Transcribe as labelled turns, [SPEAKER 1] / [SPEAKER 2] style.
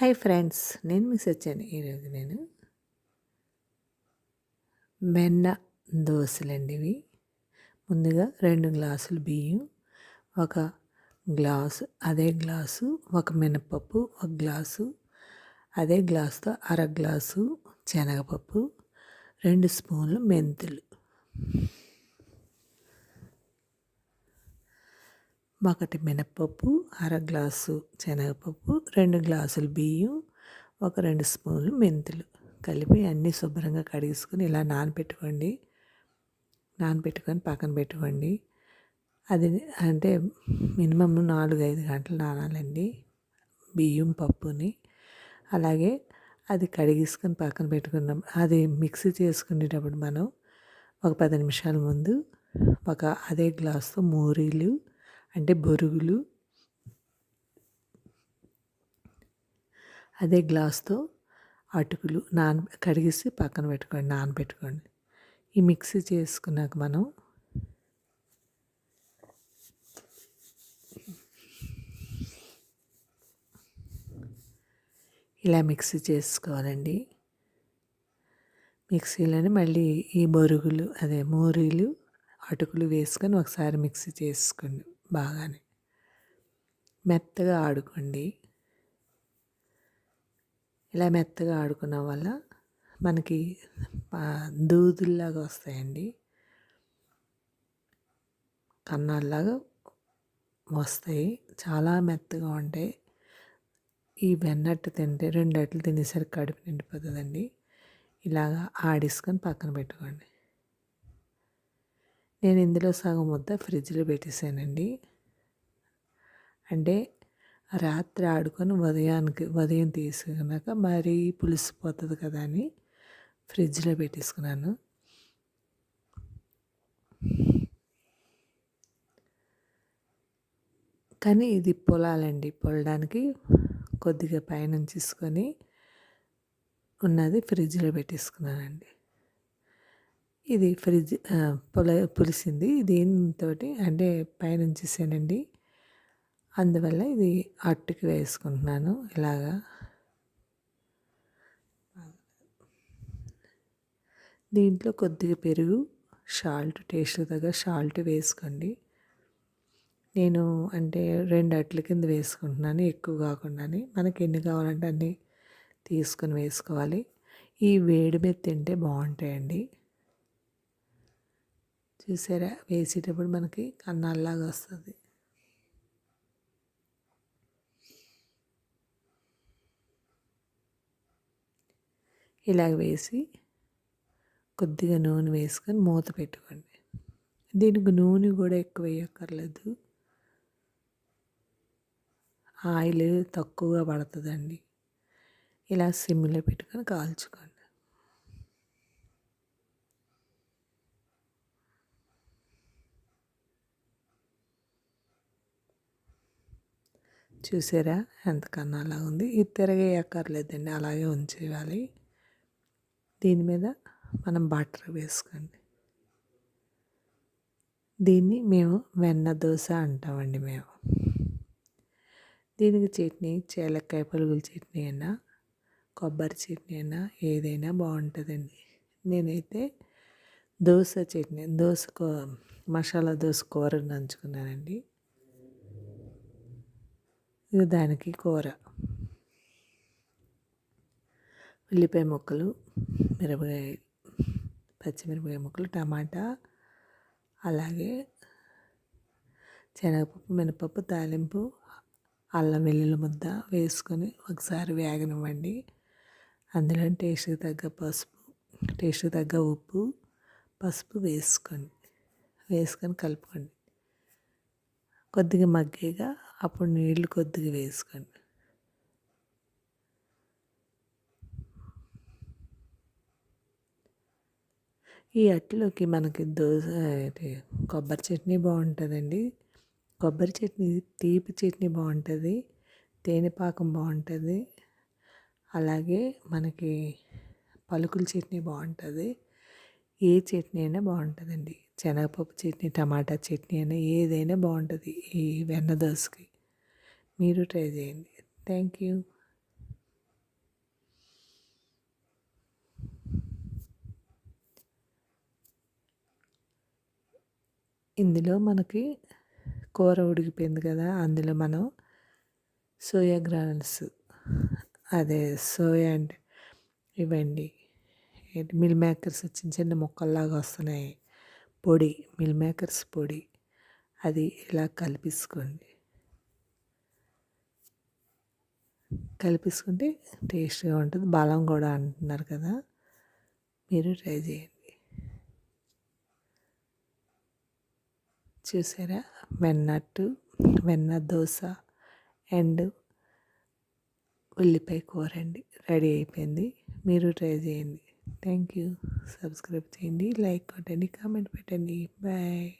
[SPEAKER 1] Hi friends నేను miss వచ్చాను ఈరోజు నేను వెన్న దోశలండి ఇవి ముందుగా రెండు గ్లాసులు బియ్యం ఒక గ్లాసు అదే గ్లాసు ఒక మినపప్పు ఒక గ్లాసు అదే గ్లాసుతో అర గ్లాసు శనగపప్పు రెండు స్పూన్లు మెంతులు. ఒకటి మినప్పప్పు అర గ్లాసు శనగపప్పు రెండు గ్లాసులు బియ్యం ఒక రెండు స్పూన్లు మెంతులు. కలిపి అన్నీ శుభ్రంగా కడిగేసుకొని ఇలా నానబెట్టుకోండి. నానబెట్టుకొని పక్కన పెట్టుకోండి. అది అంటే మినిమం నాలుగు ఐదు గంటలు నానాలండి బియ్యం పప్పుని. అలాగే అది కడిగేసుకొని పక్కన పెట్టుకున్నాం. అది మిక్సీ చేసుకునేటప్పుడు మనం ఒక పది నిమిషాల ముందు ఒక అదే గ్లాస్తో మూరీలు అంటే బొరుగులు. అదే గ్లాస్తో అటుకులు నాన కడిగేసి పక్కన పెట్టుకోండి నానబెట్టుకోండి. ఈ మిక్సీ చేసుకున్నాక మనం ఇలా మిక్సీ చేసుకోవాలండి. మిక్సీలోనే మళ్ళీ ఈ బొరుగులు అదే మూరీలు అటుకులు వేసుకొని ఒకసారి మిక్సీ చేసుకోండి. బాగానే. మెత్తగా ఆడుకోండి. ఇలా మెత్తగా ఆడుకోవడం వల్ల మనకి దూదుల్లాగా వస్తాయండి. కన్నాల్లాగా వస్తాయి. చాలా మెత్తగా ఉంటాయి ఈ వెన్నట్టు తింటే రెండు అట్లు తినేసరికి కడుపు నిండిపోతుందండి. ఇలాగా ఆడిసుకొని పక్కన పెట్టుకోండి. నేను ఇందులో సగం ముద్ద ఫ్రిడ్జ్లో పెట్టేశానండి అంటే రాత్రి ఆడుకొని ఉదయానికి ఉదయం తీసుకున్నాక మరీ పులిసిపోతుంది కదా అని ఫ్రిడ్జ్లో పెట్టేసుకున్నాను. కానీ ఇది పొలాలండి. పొలడానికి కొద్దిగా పైనుంచి తీసుకొని ఉన్నది ఫ్రిడ్జ్లో పెట్టేసుకున్నానండి. ఇది ఫ్రిడ్జ్ పుల పులిసింది. దీంతో అంటే పైనుంచి సేనండి. అందువల్ల ఇది అట్టుకి వేసుకుంటున్నాను ఇలాగా. దీంట్లో కొద్దిగా పెరుగు సాల్ట్ టేస్ట్ తగ్గ సాల్ట్ వేసుకోండి. నేను అంటే రెండు అట్ల కింద వేసుకుంటున్నాను ఎక్కువ కాకుండా మనకి ఎన్ని కావాలంటే అన్నీ తీసుకొని వేసుకోవాలి. ఈ వేడి మీద తింటే బాగుంటాయండి. చూసారా? వేసేటప్పుడు మనకి కన్నాల్లాగా వస్తుంది. ఇలాగ వేసి కొద్దిగా నూనె వేసుకొని మూత పెట్టుకోండి. దీనికి నూనె కూడా ఎక్కువ వేయక్కర్లేదు. ఆయిల్ తక్కువగా పడుతుందండి. ఇలా సిమ్లో పెట్టుకొని కాల్చుకోండి. చూసారా? ఎంతకన్నా అలా ఉంది. ఇది తిరగేయక్కర్లేదండి అలాగే ఉంచేయాలి. దీని మీద మనం బటర్ వేసుకోండి. దీన్ని మేము వెన్న దోశ అంటామండి మేము. దీనికి చట్నీ చేలక్కాయ పలుగుల చట్నీ అయినా కొబ్బరి చట్నీ అయినా ఏదైనా బాగుంటుందండి. నేనైతే దోశ చట్నీ దోశ మసాలా దోశ కూర నంచుకున్నానండి. ఇది దానికి కూర. ఉల్లిపాయ ముక్కలు మిరపకాయ పచ్చిమిరపకాయ ముక్కలు టమాటా అలాగే శనగపప్పు మినపప్పు తాలింపు అల్లం వెల్లుల్లి ముద్ద వేసుకొని ఒకసారి వేగనివ్వండి. అందులో టేస్ట్కి తగ్గ పసుపు టేస్ట్కి తగ్గ ఉప్పు పసుపు వేసుకోండి. వేసుకొని కలుపుకోండి. కొద్దిగా మగ్గేగా అప్పుడు నీళ్ళు కొద్దిగా వేసుకోండి. ఈ అట్లోకి మనకి దోశ కొబ్బరి చట్నీ బాగుంటుందండి. కొబ్బరి చట్నీ తీపి చట్నీ బాగుంటుంది. తేనెపాకం బాగుంటుంది. అలాగే మనకి పలుకుల చట్నీ బాగుంటుంది. ఏ చట్నీ అయినా బాగుంటుందండి. శనగపప్పు చట్నీ టమాటా చట్నీ అయినా ఏదైనా బాగుంటుంది ఈ వెన్న దోశకి. మీరు ట్రై చేయండి. థ్యాంక్ యూ ఇందులో మనకి కూర ఉడికిపోయింది కదా అందులో మనం సోయా గ్రానల్స్ అదే సోయా అండ్ ఇవ్వండి. ఏంటి మిల్ మేకర్స్ చిన్న చిన్న ముక్కల్లాగా వస్తున్నాయి. పొడి మిల్ మేకర్స్ పొడి అది ఇలా కలిపించుకోండి కలిపిసుకుంటే టేస్ట్గా ఉంటుంది. బలం కూడా అంటున్నారు కదా. మీరు ట్రై చేయండి. చూసారా? వెన్నట్టు వెన్న దోశ అండ్ ఉల్లిపాయ కూర అండి. రెడీ అయిపోయింది. మీరు ట్రై చేయండి. థ్యాంక్ యూ సబ్స్క్రైబ్ చేయండి. లైక్ కొట్టండి. కామెంట్ పెట్టండి. బాయ్.